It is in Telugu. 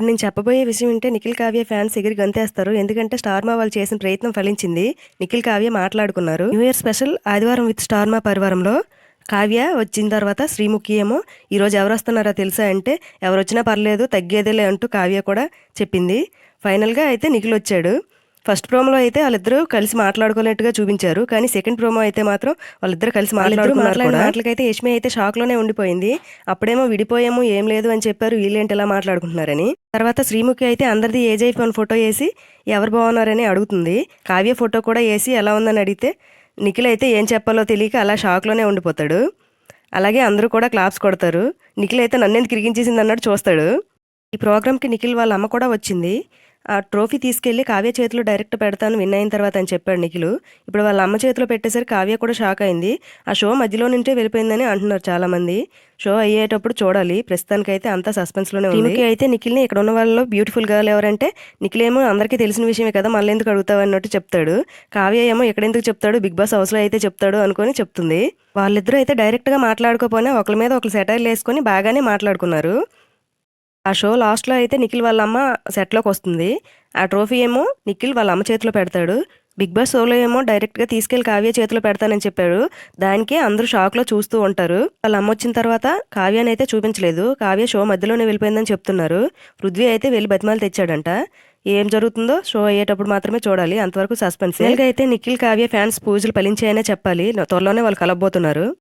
ఇప్పుడు నేను చెప్పబోయే విషయం ఏంటంటే నిఖిల్ కావ్య ఫ్యాన్స్ ఎగిరి గంతేస్తారు. ఎందుకంటే స్టార్మా వాళ్ళు చేసిన ప్రయత్నం ఫలించింది. నిఖిల్ కావ్య మాట్లాడుకున్నారు. న్యూ ఇయర్ స్పెషల్ ఆదివారం విత్ స్టార్మా పరివారంలో కావ్య వచ్చిన తర్వాత శ్రీముఖి ఏమో ఈరోజు ఎవరు వస్తున్నారో తెలుసా? అంటే ఎవరు వచ్చినా పర్లేదు తగ్గేదేలే అంటూ కావ్య కూడా చెప్పింది. ఫైనల్గా అయితే నిఖిల్ వచ్చాడు. ఫస్ట్ ప్రోమోలో అయితే వాళ్ళిద్దరూ కలిసి మాట్లాడుకున్నట్టుగా చూపించారు. కానీ సెకండ్ ప్రోమో అయితే మాత్రం వాళ్ళిద్దరు కలిసి మాట్లాడుకున్నారు మాటలకైతే యష్మి అయితే షాక్లోనే ఉండిపోయింది. అప్పుడేమో విడిపోయాము ఏం లేదు అని చెప్పారు. వీళ్ళేంటి ఇలా మాట్లాడుకుంటున్నారని. తర్వాత శ్రీముఖి అయితే అందరిది ఏజ్ అయిపోయిన ఫోటో వేసి ఎవరు బాగున్నారని అడుగుతుంది. కావ్య ఫోటో కూడా వేసి ఎలా ఉందని అడిగితే నిఖిల్ అయితే ఏం చెప్పాలో తెలియక అలా షాక్లోనే ఉండిపోతాడు. అలాగే అందరూ కూడా క్లాప్స్ కొడతారు. నిఖిల్ అయితే నన్ను ఎందుకు ఇరిగించేసింది అన్నట్టు చూస్తాడు. ఈ ప్రోగ్రామ్కి నిఖిల్ వాళ్ళ అమ్మ కూడా వచ్చింది. ఆ ట్రోఫీ తీసుకెళ్ళి కావ్య చేతిలో డైరెక్ట్ పెడతాను విన్ అయిన తర్వాత అని చెప్పాడు నిఖిలు. ఇప్పుడు వాళ్ళ అమ్మ చేతిలో పెట్టేసరికి కావ్య కూడా షాక్ అయింది. ఆ షో మధ్యలో నుంచే వెళ్ళిపోయిందని అంటున్నారు చాలా మంది షో అయ్యేటప్పుడు చూడాలి. ప్రస్తుతానికైతే అంతా సస్పెన్స్లోనే ఉంది అయితే నిఖిల్ని ఇక్కడ ఉన్న వాళ్ళలో బ్యూటిఫుల్ గర్ల్ ఎవరంటే నిఖిల్ ఏమో అందరికీ తెలిసిన విషయమే కదా మళ్ళీ ఎందుకు అడుగుతావు అన్నట్టు చెప్తాడు. కావ్య ఏమో ఎక్కడెందుకు చెప్తాడు బిగ్ బాస్ హౌస్లో అయితే చెప్తాడు అనుకొని చెప్తుంది. వాళ్ళిద్దరూ అయితే డైరెక్ట్గా మాట్లాడుకోపోయినా ఒకరి మీద ఒకరు సెటైర్లు వేసుకొని బాగానే మాట్లాడుకున్నారు. ఆ షో లాస్ట్లో అయితే నిఖిల్ వాళ్ళ అమ్మ సెట్లోకి వస్తుంది. ఆ ట్రోఫీ ఏమో నిఖిల్ వాళ్ళ అమ్మ చేతిలో పెడతాడు. బిగ్ బాస్ షోలో ఏమో డైరెక్ట్గా తీసుకెళ్ళి కావ్య చేతిలో పెడతానని చెప్పాడు. దానికి అందరూ షాక్లో చూస్తూ ఉంటారు. వాళ్ళ అమ్మ వచ్చిన తర్వాత కావ్యాని అయితే చూపించలేదు. కావ్య షో మధ్యలోనే వెళ్ళిపోయిందని చెప్తున్నారు. పృథ్వీ అయితే వెళ్ళి బతిమాలు తెచ్చాడంట. ఏం జరుగుతుందో షో అయ్యేటప్పుడు మాత్రమే చూడాలి. అంతవరకు సస్పెన్స్. అయితే నిఖిల్ కావ్య ఫ్యాన్స్ పూజలు ఫలించాయనే చెప్పాలి. త్వరలోనే వాళ్ళు కలబోతున్నారు